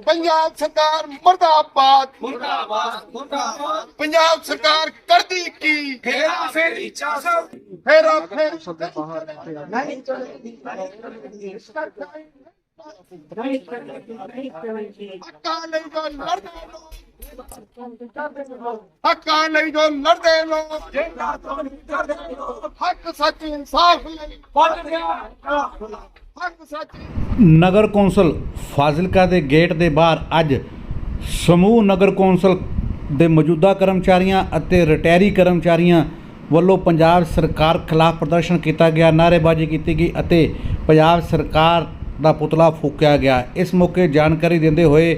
ਪੰਜਾਬ ਸਰਕਾਰ ਮਰਦਾਬਾਦ ਮੁਰਦਾਬਾਦ ਮੁਰਦਾਬਾਦ ਪੰਜਾਬ ਸਰਕਾਰ ਕਰਦੀ ਕੀ ਫੇਰਾ ਫੇਰੀ ਚਾਸੋ ਫੇਰਾ ਫੇਰ ਹੱਕਾਂ ਲਈ ਜੋ ਲੜਦੇ ਲੋਕ ਨਗਰ ਕੌਂਸਲ ਫਾਜ਼ਿਲਕਾ ਦੇ ਗੇਟ ਦੇ ਬਾਹਰ ਅੱਜ ਸਮੂਹ ਨਗਰ ਕੌਂਸਲ ਦੇ ਮੌਜੂਦਾ ਕਰਮਚਾਰੀਆਂ ਅਤੇ ਰਿਟਾਇਰੀ ਕਰਮਚਾਰੀਆਂ ਵੱਲੋਂ ਪੰਜਾਬ ਸਰਕਾਰ ਖਿਲਾਫ ਪ੍ਰਦਰਸ਼ਨ ਕੀਤਾ ਗਿਆ, ਨਾਅਰੇਬਾਜ਼ੀ ਕੀਤੀ ਗਈ ਅਤੇ ਪੰਜਾਬ ਸਰਕਾਰ ਦਾ ਪੁਤਲਾ ਫੂਕਿਆ ਗਿਆ। ਇਸ ਮੌਕੇ ਜਾਣਕਾਰੀ ਦਿੰਦੇ ਹੋਏ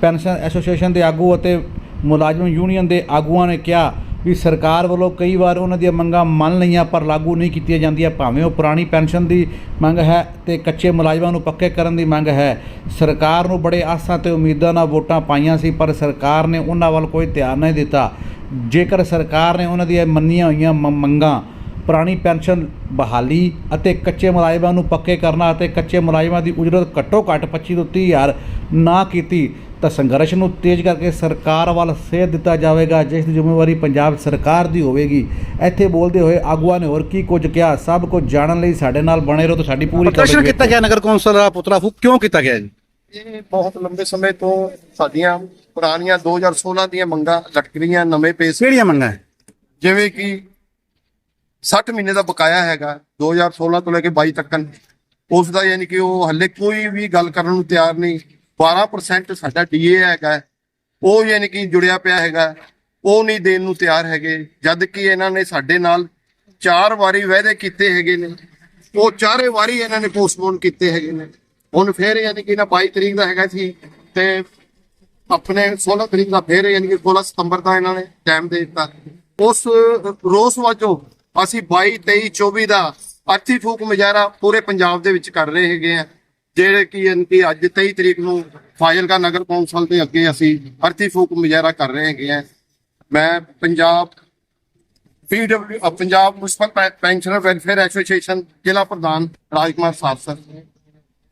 ਪੈਨਸ਼ਨ ਐਸੋਸੀਏਸ਼ਨ ਦੇ ਆਗੂ ਅਤੇ ਮੁਲਾਜ਼ਮ ਯੂਨੀਅਨ ਦੇ ਆਗੂਆਂ ਨੇ ਕਿਹਾ ਵੀ ਸਰਕਾਰ ਵੱਲੋਂ ਕਈ ਵਾਰ ਉਹਨਾਂ ਦੀਆਂ ਮੰਗਾਂ ਮੰਨ ਲਈਆਂ ਪਰ ਲਾਗੂ ਨਹੀਂ ਕੀਤੀਆਂ ਜਾਂਦੀਆਂ। ਭਾਵੇਂ ਉਹ ਪੁਰਾਣੀ ਪੈਨਸ਼ਨ ਦੀ ਮੰਗ ਹੈ ਤੇ ਕੱਚੇ ਮੁਲਾਜ਼ਮਾਂ ਨੂੰ ਪੱਕੇ ਕਰਨ ਦੀ ਮੰਗ ਹੈ। ਸਰਕਾਰ ਨੂੰ ਬੜੇ ਆਸਾਂ ਤੇ ਉਮੀਦਾਂ ਨਾਲ ਵੋਟਾਂ ਪਾਈਆਂ ਸੀ, ਪਰ ਸਰਕਾਰ ਨੇ ਉਹਨਾਂ ਵੱਲ ਕੋਈ ਧਿਆਨ ਨਹੀਂ ਦਿੱਤਾ। ਜੇਕਰ ਸਰਕਾਰ ਨੇ ਉਹਨਾਂ ਦੀਆਂ ਮੰਨੀਆਂ ਹੋਈਆਂ ਮੰਗਾਂ ਪੁਰਾਣੀ ਪੈਨਸ਼ਨ ਬਹਾਲੀ ਅਤੇ ਕੱਚੇ ਮੁਲਾਜ਼ਮਾਂ ਨੂੰ ਪੱਕੇ ਕਰਨਾ ਅਤੇ ਕੱਚੇ ਮੁਲਾਜ਼ਮਾਂ ਦੀ ਉਜਰਤ ਘੱਟੋ ਘੱਟ 25 ਤੋਂ 30 ਹਜ਼ਾਰ ਨਾ ਕੀਤੀ ਤਾਂ ਸੰਘਰਸ਼ ਨੂੰ ਤੇਜ਼ ਕਰਕੇ ਸਰਕਾਰ ਵੱਲ ਸੇਧ ਦਿੱਤਾ ਜਾਵੇਗਾ ਜਿਸ ਦੀ ਜ਼ਿੰਮੇਵਾਰੀ ਪੰਜਾਬ ਸਰਕਾਰ ਦੀ ਹੋਵੇਗੀ। ਇੱਥੇ ਬੋਲਦੇ ਹੋਏ ਆਗੂਆਂ ਨੇ ਹੋਰ ਕੀ ਕੁਝ ਕਿਹਾ? ਸਭ ਕੁਝ ਜਾਣਨ ਲਈ ਸਾਡੇ ਨਾਲ ਬਣੇ ਰਹੋ ਤੇ ਸਾਡੀ ਪੂਰੀ ਪ੍ਰਦਰਸ਼ਨ ਕੀਤਾ ਗਿਆ ਨਗਰ ਕੌਂਸਲ ਦਾ ਪੁਤਲਾ ਫੂਕ? ਕਿਉਂ ਕੀਤਾ ਗਿਆ ਜੀ? ਇਹ ਬਹੁਤ ਲੰਬੇ ਸਮੇਂ ਤੋਂ ਸਾਡੀਆਂ ਪੁਰਾਣੀਆਂ 2016 ਦੀਆਂ ਮੰਗਾਂ ਲਟਕ ਰਹੀਆਂ ਨਵੇਂ ਪੇਸ ਕਿਹੜੀਆਂ ਮੰਗਾਂ? ਜਿਵੇਂ ਕਿ 60 ਮਹੀਨੇ ਦਾ ਬਕਾਇਆ ਹੈਗਾ 2016 ਤੋਂ ਲੈ ਕੇ 22 ਤੱਕ ਉਸ ਦਾ ਯਾਨੀ ਕਿ ਉਹ ਹੱਲੇ ਕੋਈ ਵੀ ਗੱਲ ਕਰਨ ਨੂੰ ਤਿਆਰ ਨਹੀਂ। 12% ਸਾਡਾ ਡੀਏ ਹੈਗਾ। ਉਹ ਯਾਨੀ ਕਿ ਜੁੜਿਆ ਪਿਆ ਹੈਗਾ। ਉਹ ਨਹੀਂ ਦੇਣ ਨੂੰ ਤਿਆਰ ਹੈਗੇ। ਜਦ ਕਿ ਇਹਨਾਂ ਨੇ ਸਾਡੇ ਨਾਲ ਚਾਰ ਵਾਰੀ ਵਾਅਦੇ ਕੀਤੇ ਹੈਗੇ ਨੇ। ਉਹ ਚਾਰੇ ਵਾਰੀ ਇਹਨਾਂ ਨੇ ਪੋਸਟਪੋਨ ਕੀਤੇ ਹੈਗੇ ਨੇ। ਹੁਣ ਫੇਰ ਯਾਨੀ ਕਿ ਇਹਨਾਂ 22 ਤਰੀਕ ਦਾ ਹੈਗਾ ਸੀ ਤੇ ਆਪਣੇ 16 ਤਰੀਕ ਦਾ ਫੇਰ ਯਾਨੀ ਕਿ 16 ਸਤੰਬਰ ਦਾ ਇਹਨਾਂ ਨੇ ਟਾਈਮ ਦੇ ਦਿੱਤਾ। ਉਸ ਰੋਸ ਵਜੋਂ ਅਸੀਂ 22 23 24 ਦਾ ਅਰਥੀ ਫੂਕ ਮੁਜ਼ਾਹਰਾ ਪੂਰੇ ਪੰਜਾਬ ਦੇ ਵਿੱਚ ਕਰ ਰਹੇ ਹੈਗੇ ਆ। ਜਿਹੜੇ ਕਿ ਯਾਨੀ ਕਿ ਅੱਜ 23 ਤਰੀਕ ਨੂੰ ਫਾਜ਼ਿਲਕਾ ਨਗਰ ਕੌਂਸਲ ਦੇ ਅੱਗੇ ਅਸੀਂ ਅਰਥੀ ਫੂਕ ਮੁਜ਼ਾਹਰਾ ਕਰ ਰਹੇ ਹੈਗੇ ਆ ਮੈਂ Punjab PW Punjab municipal pensioner welfare association ਜ਼ਿਲ੍ਹਾ ਪ੍ਰਧਾਨ ਰਾਜਕੁਮਾਰ ਸਾਫਸਰ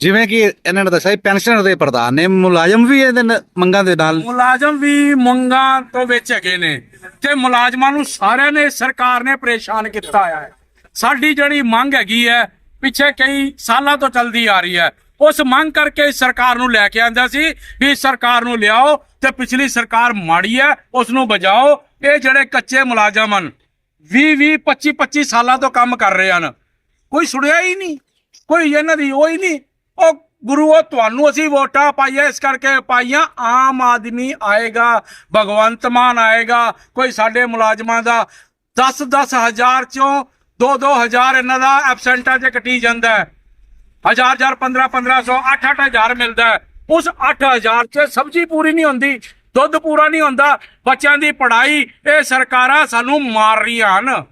ਜਿਵੇਂ ਕਿ ਇਹਨਾਂ ਨੇ ਦੱਸਿਆ ਪੈਨਸ਼ਨਰ ਦੇ ਪ੍ਰਧਾਨ ਨੇ ਮੁਲਾਜ਼ਮ ਵੀ ਇਹਦੇ ਮੰਗਾਂ ਦੇ ਨਾਲ। ਮੁਲਾਜ਼ਮ ਵੀ ਮੰਗਾਂ ਤੋਂ ਵਿੱਚ ਹੈਗੇ ਨੇ ਤੇ ਮੁਲਾਜ਼ਮਾਂ ਨੂੰ ਸਾਰਿਆਂ ਨੇ ਸਰਕਾਰ ਨੇ ਪਰੇਸ਼ਾਨ ਕੀਤਾ ਹੈ। ਸਾਡੀ ਜਿਹੜੀ ਮੰਗ ਹੈਗੀ ਹੈ ਪਿੱਛੇ ਕਈ ਸਾਲਾਂ ਤੋਂ ਚੱਲਦੀ ਆ ਰਹੀ ਹੈ। ਉਸ ਮੰਗ ਕਰਕੇ ਸਰਕਾਰ ਨੂੰ ਲੈ ਕੇ ਆਂਦਾ ਸੀ ਵੀ ਸਰਕਾਰ ਨੂੰ ਲਿਆਓ ਤੇ ਪਿਛਲੀ ਸਰਕਾਰ ਮਾੜੀ ਹੈ, ਉਸ ਨੂੰ ਬਜਾਓ ਇਹ ਜਿਹੜੇ ਕੱਚੇ ਮੁਲਾਜ਼ਮ ਹਨ 20 20 25 25 ਸਾਲਾਂ ਤੋਂ ਕੰਮ ਕਰ ਰਹੇ ਹਨ। ਕੋਈ ਸੁਣਿਆ ਹੀ ਨਹੀਂ, ਕੋਈ ਇਹਨਾਂ ਦੀ ਉਹ ਹੀ ਨਹੀਂ। ਉਹ ਗੁਰੂ, ਉਹ ਤੁਹਾਨੂੰ ਅਸੀਂ ਵੋਟਾਂ ਪਾਈਆਂ, ਇਸ ਕਰਕੇ ਪਾਈਆਂ, ਆਮ ਆਦਮੀ ਆਏਗਾ, ਭਗਵੰਤ ਮਾਨ ਆਏਗਾ, ਕੋਈ ਸਾਡੇ ਮੁਲਾਜ਼ਮਾਂ ਦਾ 10 10 ਹਜ਼ਾਰ ਚੋਂ 2 2 ਹਜ਼ਾਰ ਇਹਨਾਂ ਦਾ ਐਬਸੈਂਟਾਂ 'ਚ ਕਟੀ ਜਾਂਦਾ ਹੈ ਹਜ਼ਾਰ ਹਜ਼ਾਰ 15 1500 8 8 ਹਜ਼ਾਰ ਮਿਲਦਾ ਹੈ। ਉਸ 8000 'ਚ ਸਬਜ਼ੀ ਪੂਰੀ ਨਹੀਂ ਹੁੰਦੀ ਦੁੱਧ ਪੂਰਾ ਨਹੀਂ ਹੁੰਦਾ ਬੱਚਿਆਂ ਦੀ ਪੜ੍ਹਾਈ ਇਹ ਸਰਕਾਰਾਂ ਸਾਨੂੰ ਮਾਰ ਰਹੀਆਂ ਹਨ।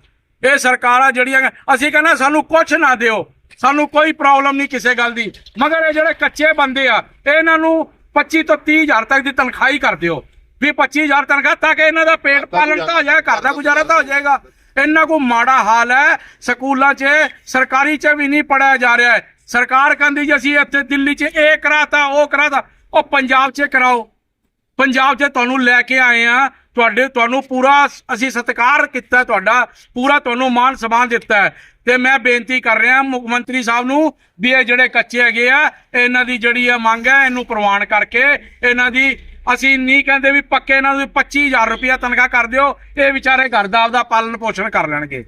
ਇਹ ਸਰਕਾਰਾਂ ਜਿਹੜੀਆਂ ਅਸੀਂ ਕਹਿੰਦੇ ਸਾਨੂੰ ਕੁਝ ਨਾ ਦਿਓ ਸਾਨੂੰ ਕੋਈ ਪ੍ਰੋਬਲਮ ਨਹੀਂ ਕਿਸੇ ਗੱਲ ਦੀ। ਮਗਰ ਇਹ ਜਿਹੜੇ ਕੱਚੇ ਬੰਦੇ ਆ ਇਹਨਾਂ ਨੂੰ 25 ਤੋਂ 30 ਹਜ਼ਾਰ ਤੱਕ ਦੀ ਤਨਖਾਹੀ ਕਰ ਦਿਓ। ਵੀ 25000 ਤਨਖਾਹ ਤਾਂ ਕਿ ਇਹਨਾਂ ਦਾ ਪੇਟ ਪਾਲਣ ਤਾਂ ਹੋ ਜਾਏ ਘਰ ਦਾ ਗੁਜ਼ਾਰਾ ਤਾਂ ਹੋ ਜਾਏਗਾ। ਇੰਨਾ ਕੋ ਮਾੜਾ ਹਾਲ ਹੈ ਸਕੂਲਾਂ 'ਚ ਸਰਕਾਰੀ 'ਚ ਵੀ ਨਹੀਂ ਪੜਾਇਆ ਜਾ ਰਿਹਾ ਹੈ। ਸਰਕਾਰ ਕਹਿੰਦੀ ਜੀ ਅਸੀਂ ਇੱਥੇ ਦਿੱਲੀ 'ਚ ਇਹ ਕਰਾਤਾ ਉਹ ਕਰਾਤਾ। ਉਹ ਪੰਜਾਬ 'ਚ ਕਰਾਓ। ਪੰਜਾਬ 'ਚ ਤੁਹਾਨੂੰ ਲੈ ਕੇ ਆਏ ਆ। ਤੁਹਾਡੇ ਤੁਹਾਨੂੰ ਪੂਰਾ ਅਸੀਂ ਸਤਿਕਾਰ ਕੀਤਾ ਤੁਹਾਡਾ। ਪੂਰਾ ਤੁਹਾਨੂੰ ਮਾਨ ਸਨਮਾਨ ਦਿੱਤਾ ਹੈ। ਤੇ ਮੈਂ ਬੇਨਤੀ ਕਰ ਰਿਹਾ ਮੁੱਖ ਮੰਤਰੀ ਸਾਹਿਬ ਨੂੰ ਵੀ ਇਹ ਜਿਹੜੇ ਕੱਚੇ ਹੈਗੇ ਆ ਇਹਨਾਂ ਦੀ ਜਿਹੜੀ ਇਹ ਮੰਗ ਹੈ ਇਹਨੂੰ ਪ੍ਰਵਾਨ ਕਰਕੇ ਇਹਨਾਂ ਦੀ ਅਸੀਂ ਨਹੀਂ ਕਹਿੰਦੇ ਵੀ ਪੱਕੇ ਇਹਨਾਂ ਨੂੰ 25000 ਰੁਪਇਆ ਤਨਖਾਹ ਕਰ ਦਿਓ। ਇਹ ਵਿਚਾਰੇ ਘਰ ਦਾ ਆਪਦਾ ਪਾਲਣ ਪੋਸ਼ਣ ਕਰ ਲੈਣਗੇ।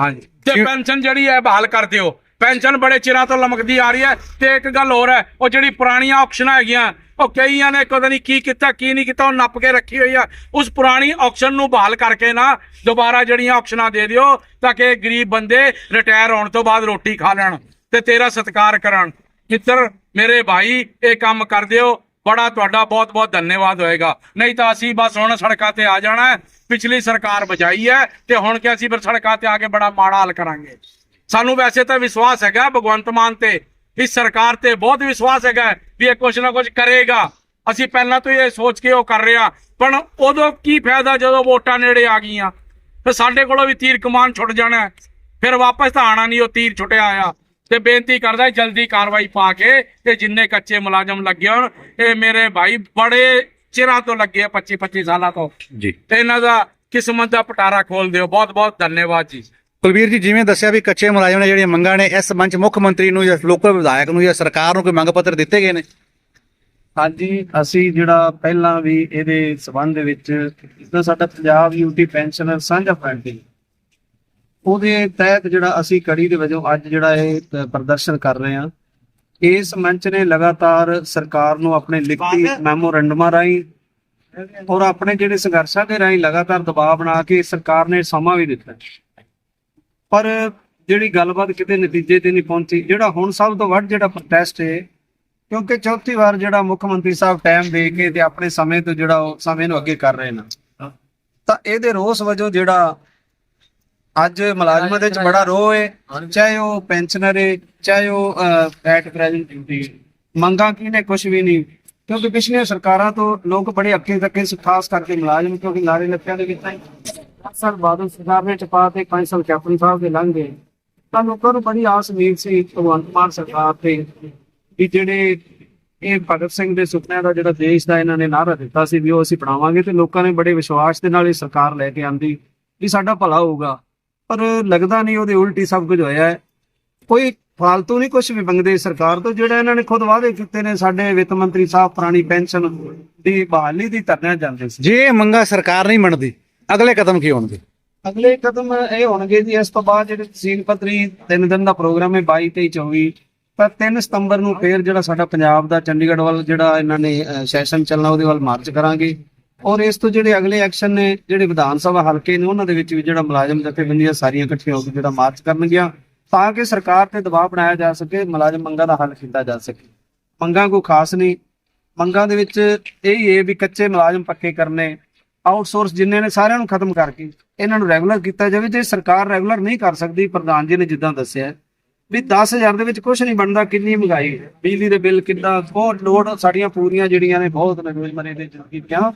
ਹਾਂਜੀ। ਤੇ ਪੈਨਸ਼ਨ ਜਿਹੜੀ ਹੈ ਬਹਾਲ ਕਰ ਦਿਓ। ਪੈਨਸ਼ਨ ਬੜੇ ਚਿਰਾਂ ਤੋਂ ਲਮਕਦੀ ਆ ਰਹੀ ਹੈ ਤੇ ਇੱਕ ਗੱਲ ਹੋਰ ਹੈ, ਉਹ ਜਿਹੜੀ ਪੁਰਾਣੀਆਂ ਆਕਸ਼ਨਾਂ ਹੈਗੀਆਂ, ਉਹ ਕਈਆਂ ਨੇ ਕਦੇ ਨਹੀਂ ਕੀ ਕੀਤਾ, ਕੀ ਨਹੀਂ ਕੀਤਾ, ਉਹ ਨੱਪ ਕੇ ਰੱਖੀ ਹੋਈ ਆ। ਉਸ ਪੁਰਾਣੀ ਆਕਸ਼ਨ ਨੂੰ ਬਹਾਲ ਕਰਕੇ ਨਾ ਦੁਬਾਰਾ ਜਿਹੜੀਆਂ ਆਕਸ਼ਨਾਂ ਦੇ ਦਿਓ, ਤਾਂ ਕਿ ਗਰੀਬ ਬੰਦੇ ਰਿਟਾਇਰ ਹੋਣ ਤੋਂ ਬਾਅਦ ਰੋਟੀ ਖਾ ਲੈਣ ਤੇ ਤੇਰਾ ਸਤਿਕਾਰ ਕਰਨ। ਮਿੱਤਰ, ਮੇਰੇ ਭਾਈ, ਇਹ ਕੰਮ ਕਰ ਦਿਓ। ਬੜਾ ਤੁਹਾਡਾ ਬਹੁਤ ਬਹੁਤ ਧੰਨਵਾਦ ਹੋਏਗਾ। ਨਹੀਂ ਤਾਂ ਅਸੀਂ ਬਸ ਹੁਣ ਸੜਕਾਂ ਤੇ ਆ ਜਾਣਾ ਪਿਛਲੀ ਸਰਕਾਰ ਬਚਾਈ ਹੈ ਤੇ ਹੁਣ ਕਿ ਅਸੀਂ ਫਿਰ ਸੜਕਾਂ ਤੇ ਆ ਕੇ ਬੜਾ ਮਾੜਾ ਹਾਲ ਕਰਾਂਗੇ? ਸਾਨੂੰ ਵੈਸੇ ਤਾਂ ਵਿਸ਼ਵਾਸ ਹੈਗਾ ਭਗਵੰਤ ਮਾਨ ਤੇ ਇਸ ਸਰਕਾਰ ਤੇ ਬਹੁਤ ਵਿਸ਼ਵਾਸ ਹੈਗਾ ਵੀ ਇਹ ਕੁਛ ਨਾ ਕੁਛ ਕਰੇਗਾ। ਅਸੀਂ ਪਹਿਲਾਂ ਤੋਂ ਇਹ ਸੋਚ ਕੇ ਉਹ ਕਰ ਰਹੇ ਪਰ ਉਦੋਂ ਕੀ ਫਾਇਦਾ ਜਦੋਂ ਵੋਟਾਂ ਨੇੜੇ ਆ ਗਈਆਂ? ਫਿਰ ਸਾਡੇ ਕੋਲੋਂ ਵੀ ਤੀਰ ਕਮਾਨ ਛੁੱਟ ਜਾਣਾ। ਫਿਰ ਵਾਪਸ ਤਾਂ ਆਣਾ ਨਹੀਂ ਉਹ ਤੀਰ ਛੁੱਟਿਆ ਆਇਆ ਤੇ ਬੇਨਤੀ ਕਰਦਾ ਜਲਦੀ ਕਾਰਵਾਈ ਪਾ ਕੇ ਤੇ ਜਿੰਨੇ ਕੱਚੇ ਮੁਲਾਜ਼ਮ ਲੱਗੇ ਹੋਣ ਇਹ ਮੇਰੇ ਭਾਈ ਬੜੇ ਚਿਰਾਂ ਤੋਂ ਲੱਗੇ ਆ 25 25 ਸਾਲਾਂ ਤੋਂ। ਜੀ। ਤੇ ਇਹਨਾਂ ਦਾ ਕਿਸਮਤ ਦਾ ਪਟਾਰਾ ਖੋਲ ਦਿਓ। ਬਹੁਤ ਬਹੁਤ ਧੰਨਵਾਦ ਜੀ। ਕੁਲਵੀਰ ਜੀ ਜਿਵੇਂ ਦੱਸਿਆ ਵੀ ਕੱਚੇ ਮੁਲਾਜ਼ਮ ਨੇ ਜਿਹੜੀਆਂ ਮੰਗਾਂ ਨੇ ਇਸ ਮੰਚ ਮੁੱਖ ਮੰਤਰੀ ਨੂੰ ਜਾਂ ਲੋਕਲ ਵਿਧਾਇਕ ਨੂੰ ਜਾਂ ਸਰਕਾਰ ਨੂੰ ਕੋਈ ਮੰਗ ਪੱਤਰ ਦਿੱਤੇ ਗਏ ਨੇ? ਹਾਂਜੀ ਅਸੀਂ ਜਿਹੜਾ ਪਹਿਲਾਂ ਵੀ ਇਹਦੇ ਸਬੰਧ ਦੇ ਵਿੱਚ ਜਿੱਦਾਂ ਸਾਡਾ ਪੰਜਾਬ ਯੂਟੀ ਪੈਨਸ਼ਨਰ ਸਾਂਝਾ ਹੈ ਉਹਦੇ ਤਹਿਤ ਜਿਹੜਾ ਅਸੀਂ ਕੜੀ ਦੇ ਵਜੋਂ ਅੱਜ ਜਿਹੜਾ ਇਹ ਪ੍ਰਦਰਸ਼ਨ ਕਰ ਰਹੇ ਹਾਂ ਇਸ ਮੰਚ ਨੇ ਲਗਾਤਾਰ ਸਰਕਾਰ ਨੂੰ ਆਪਣੇ ਲਿਖਤੀ ਮੈਮੋਰੰਡਮਾਂ ਰਾਹੀਂ ਔਰ ਆਪਣੇ ਜਿਹੜੇ ਸੰਘਰਸ਼ਾਂ ਦੇ ਰਾਹੀਂ ਲਗਾਤਾਰ ਦਬਾਅ ਬਣਾ ਕੇ ਸਰਕਾਰ ਨੇ ਸਮਾਂ ਵੀ ਦਿੱਤਾ। ਪਰ ਜਿਹੜੀ ਗੱਲਬਾਤ ਕਿਤੇ ਨਤੀਜੇ ਤੇ ਨਹੀਂ ਪਹੁੰਚੀ ਜਿਹੜਾ ਹੁਣ ਸਭ ਤੋਂ ਵੱਧ ਜਿਹੜਾ ਪ੍ਰੋਟੈਸਟ ਹੈ ਕਿਉਂਕਿ ਚੌਥੀ ਵਾਰ ਜਿਹੜਾ ਮੁੱਖ ਮੰਤਰੀ ਸਾਹਿਬ ਟਾਈਮ ਦੇ ਕੇ ਤੇ ਆਪਣੇ ਸਮੇਂ ਤੋਂ ਜਿਹੜਾ ਉਹ ਸਮੇਂ ਨੂੰ ਅੱਗੇ ਕਰ ਰਹੇ ਨੇ। ਤਾਂ ਇਹਦੇ ਰੋਸ ਵਜੋਂ ਜਿਹੜਾ ਅੱਜ ਮੁਲਾਜ਼ਮਾਂ ਦੇ ਵਿੱਚ ਬੜਾ ਰੋਹ ਹੈ ਚਾਹੇ ਉਹ ਪੈਨਸ਼ਨਰ ਹੈ ਚਾਹੇ ਉਹ ਐਟ ਪ੍ਰੈਜ਼ੈਂਟ ਡਿਊਟੀ ਮੰਗਾਂ ਕੀ ਨੇ ਕੁਝ ਵੀ ਨਹੀਂ ਕਿਉਂਕਿ ਪਿਛਲੀਆਂ ਸਰਕਾਰਾਂ ਤੋਂ ਲੋਕ ਬੜੇ ਅੱਕੇ ਤੱਕੇ ਖਾਸ ਕਰਕੇ ਮੁਲਾਜ਼ਮ ਕਿਉਂਕਿ ਨਾਰੇ ਲੱਤਿਆਂ ਦੇ ਵਿੱਚ ਅਕਸਰ ਬਾਦਲ ਸਰਕਾਰ ਨੇ ਚਪਾ ਤੇ ਪੰਜ ਸਾਲ ਕੈਪਟਨ ਸਾਹਿਬ ਦੇ ਲੰਘ ਗਏ। ਤਾਂ ਲੋਕਾਂ ਨੂੰ ਬੜੀ ਆਸ ਉਮੀਦ ਸੀ ਭਗਵੰਤ ਮਾਨ ਸਰਕਾਰ ਤੇ ਵੀ ਜਿਹੜੇ ਇਹ ਭਗਤ ਸਿੰਘ ਦੇ ਸੁਪਨਿਆਂ ਦਾ ਜਿਹੜਾ ਦੇਸ਼ ਦਾ ਇਹਨਾਂ ਨੇ ਨਾਅਰਾ ਦਿੱਤਾ ਸੀ ਵੀ ਉਹ ਅਸੀਂ ਬਣਾਵਾਂਗੇ ਤੇ ਲੋਕਾਂ ਨੇ ਬੜੇ ਵਿਸ਼ਵਾਸ ਦੇ ਨਾਲ ਇਹ ਸਰਕਾਰ ਲੈ ਕੇ ਆਂਦੀ ਵੀ ਸਾਡਾ ਭਲਾ ਹੋਊਗਾ। ਪਰ ਲੱਗਦਾ ਨਹੀਂ ਉਹਦੇ ਉਲਟੀ ਸਭ ਕੁਝ ਹੋਇਆ ਹੈ। ਕੋਈ ਫਾਲਤੂ ਨਹੀਂ ਕੁਝ ਵੀ ਮੰਗਦੇ ਸਰਕਾਰ ਤੋਂ, ਜਿਹੜਾ ਇਹਨਾਂ ਨੇ ਖੁਦ ਵਾਅਦੇ ਕੀਤੇ ਨੇ, ਸਾਡੇ ਵਿੱਤ ਮੰਤਰੀ ਸਾਹਿਬ ਪੁਰਾਣੀ ਪੈਨਸ਼ਨ ਦੀ ਬਹਾਲੀ ਦੀ ਧਰਨਿਆਂ ਜਾਂਦੇ ਸੀ। ਜੇ ਇਹ ਮੰਗਾਂ ਸਰਕਾਰ ਨਹੀਂ ਮੰਨਦੀ ਅਗਲੇ ਕਦਮ ਕੀ ਹੋਣਗੇ? ਅਗਲੇ ਕਦਮ ਇਹ ਹੋਣਗੇ ਜੀ, ਇਸ ਤੋਂ ਬਾਅਦ ਜਿਹੜੇ ਤਹਿਸੀਲ ਪੱਧਰੀ ਤਿੰਨ ਦਿਨ ਦਾ ਪ੍ਰੋਗਰਾਮ ਹੈ 22 23 24 ਤਾਂ 3 ਸਤੰਬਰ ਨੂੰ ਫੇਰ ਜਿਹੜਾ ਸਾਡਾ ਪੰਜਾਬ ਦਾ ਚੰਡੀਗੜ੍ਹ ਵੱਲ ਜਿਹੜਾ ਇਹਨਾਂ ਨੇ ਸੈਸ਼ਨ ਚੱਲਣਾ, ਉਹਦੇ ਵੱਲ ਮਾਰਚ ਕਰਾਂਗੇ। ਔਰ ਇਸ ਤੋਂ ਜਿਹੜੇ ਅਗਲੇ ਐਕਸ਼ਨ ਨੇ, ਜਿਹੜੇ ਵਿਧਾਨ ਸਭਾ ਹਲਕੇ ਨੇ, ਉਹਨਾਂ ਦੇ ਵਿੱਚ ਵੀ ਜਿਹੜਾ ਮੁਲਾਜ਼ਮ ਜਥੇਬੰਦੀਆਂ ਸਾਰੀਆਂ ਇਕੱਠੀਆਂ ਹੋ ਕੇ ਜਿਹੜਾ ਮਾਰਚ ਕਰਨਗੀਆਂ, ਤਾਂ ਕਿ ਸਰਕਾਰ ਤੇ ਦਬਾਅ ਬਣਾਇਆ ਜਾ ਸਕੇ, ਮੁਲਾਜ਼ਮ ਮੰਗਾਂ ਦਾ ਹੱਲ ਕੀਤਾ ਜਾ ਸਕੇ। ਮੰਗਾਂ ਕੋਈ ਖਾਸ ਨਹੀਂ। ਮੰਗਾਂ ਦੇ ਵਿੱਚ ਇਹ ਹੀ ਹੈ ਵੀ ਕੱਚੇ ਮੁਲਾਜ਼ਮ ਪੱਕੇ ਕਰਨੇ ਆਊਟਸੋਰਸ ਜਿੰਨੇ ਨੇ ਸਾਰਿਆਂ ਨੂੰ ਖਤਮ ਕਰਕੇ ਇਹਨਾਂ ਨੂੰ ਰੈਗੂਲਰ ਕੀਤਾ ਜਾਵੇ, ਜੇ ਸਰਕਾਰ ਰੈਗੂਲਰ ਨਹੀਂ ਕਰ ਸਕਦੀ, ਪ੍ਰਧਾਨ ਜੀ ਨੇ ਜਿੱਦਾਂ ਦੱਸਿਆ ਵੀ 10000 ਦੇ ਵਿੱਚ ਕੁਝ ਨਹੀਂ ਬਣਦਾ, ਕਿੰਨੀ ਮਹਿੰਗਾਈ ਬਿਜਲੀ ਦੇ ਬਿੱਲ ਕਿੰਨਾ ਬਹੁਤ ਲੋਡ ਸਾਡੀਆਂ ਪੂਰੀਆਂ ਜਿਹੜੀਆਂ ਨੇ, ਬਹੁਤ ਰੋਜ਼ਮਰੇ ਦੇ ਜ਼ਿੰਦਗੀ ਦੀਆਂ।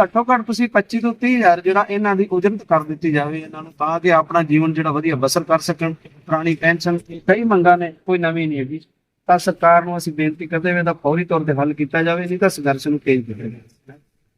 ਘੱਟੋ ਘੱਟ ਤੁਸੀਂ 25 ਤੋਂ 30000 ਜਿਹੜਾ ਇਹਨਾਂ ਦੀ ਉਜਰਤ ਕਰ ਦਿੱਤੀ ਜਾਵੇ, ਇਹਨਾਂ ਨੂੰ ਤਾਂ ਕਿ ਆਪਣਾ ਜੀਵਨ ਜਿਹੜਾ ਵਧੀਆ ਬਸਰ ਕਰ ਸਕਣ, ਪੁਰਾਣੀ ਪੈਨਸ਼ਨ, ਕਈ ਮੰਗਾਂ ਨੇ, ਕੋਈ ਨਵੀਂ ਨਹੀਂ ਹੈਗੀ। ਤਾਂ ਸਰਕਾਰ ਨੂੰ ਅਸੀਂ ਬੇਨਤੀ ਕਰਦੇ ਹਾਂ ਇਹਦਾ ਫੌਰੀ ਤੌਰ ਤੇ ਹੱਲ ਕੀਤਾ ਜਾਵੇ, ਨਹੀਂ ਤਾਂ ਸੰਘਰਸ਼ ਨੂੰ ਤੇਜ਼ ਕਰੇਗਾ